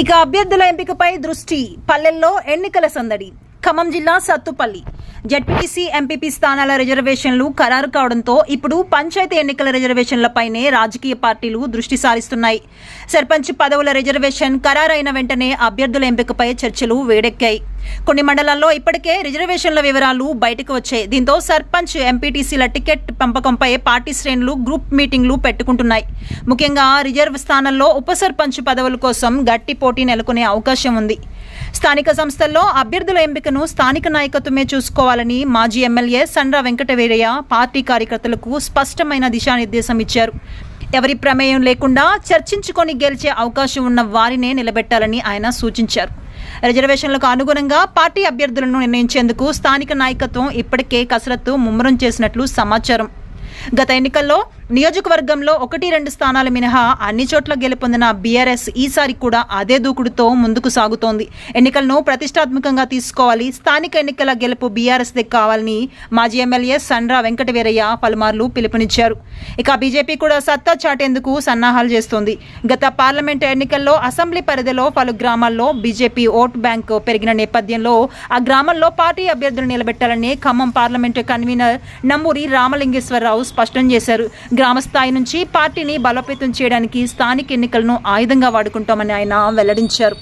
ఇక అభ్యర్థుల ఎంపికపై దృష్టి పల్లెల్లో ఎన్నికల సందడి. ఖమ్మం జిల్లా సత్తుపల్లి. జడ్పీటీసీ ఎంపీపీ స్థానాల రిజర్వేషన్లు ఖరారు కావడంతో ఇప్పుడు పంచాయతీ ఎన్నికల రిజర్వేషన్లపైనే రాజకీయ పార్టీలు దృష్టి సారిస్తున్నాయి. సర్పంచ్ పదవుల రిజర్వేషన్ ఖరారైన వెంటనే అభ్యర్థుల ఎంపికపై చర్చలు వేడెక్కాయి. కొన్ని మండలాల్లో ఇప్పటికే రిజర్వేషన్ల వివరాలు బయటకు వచ్చాయి. దీంతో సర్పంచ్ ఎంపీటీసీల టికెట్ పంపకంపై పార్టీ శ్రేణులు గ్రూప్ మీటింగ్లు పెట్టుకుంటున్నాయి. ముఖ్యంగా రిజర్వ్ స్థానంలో ఉప సర్పంచ్ పదవుల కోసం గట్టి పోటీ నెలకొనే అవకాశం ఉంది. స్థానిక సంస్థల్లో అభ్యర్థుల ఎంపికను స్థానిక నాయకత్వమే చూసుకోవాలని మాజీ ఎమ్మెల్యే సండ్ర వెంకటవీరయ్య పార్టీ కార్యకర్తలకు స్పష్టమైన దిశానిర్దేశం ఇచ్చారు. ఎవరి ప్రమేయం లేకుండా చర్చించుకొని గెలిచే అవకాశం ఉన్న వారినే నిలబెట్టాలని ఆయన సూచించారు. రిజర్వేషన్లకు అనుగుణంగా పార్టీ అభ్యర్థులను నిర్ణయించేందుకు స్థానిక నాయకత్వం ఇప్పటికే కసరత్తు ముమ్మరం చేసినట్లు సమాచారం. గత ఎన్నికల్లో నియోజకవర్గంలో ఒకటి రెండు స్థానాలు మినహా అన్ని చోట్ల గెలుపొందిన బీఆర్ఎస్ ఈసారి కూడా అదే దూకుడుతో ముందుకు సాగుతోంది. ఎన్నికలను ప్రతిష్టాత్మకంగా తీసుకోవాలి. స్థానిక ఎన్నికల గెలుపు బీఆర్ఎస్దే కావాలని మాజీ ఎమ్మెల్యే సండ్ర వెంకటవీరయ్య పలుమార్లు పిలుపునిచ్చారు. ఇక బీజేపీ కూడా సత్తా చాటేందుకు సన్నాహాలు చేస్తోంది. గత పార్లమెంటు ఎన్నికల్లో అసెంబ్లీ పరిధిలో పలు గ్రామాల్లో బీజేపీ ఓటు బ్యాంకు పెరిగిన నేపథ్యంలో ఆ గ్రామంలో పార్టీ అభ్యర్థులు నిలబెట్టాలని ఖమ్మం పార్లమెంటు కన్వీనర్ నంబూరి రామలింగేశ్వరరావు స్పష్టం చేశారు. గ్రామస్థాయి నుంచి పార్టీని బలోపేతం చేయడానికి స్థానిక ఎన్నికలను ఆయుధంగా వాడుకుంటామని ఆయన వెల్లడించారు.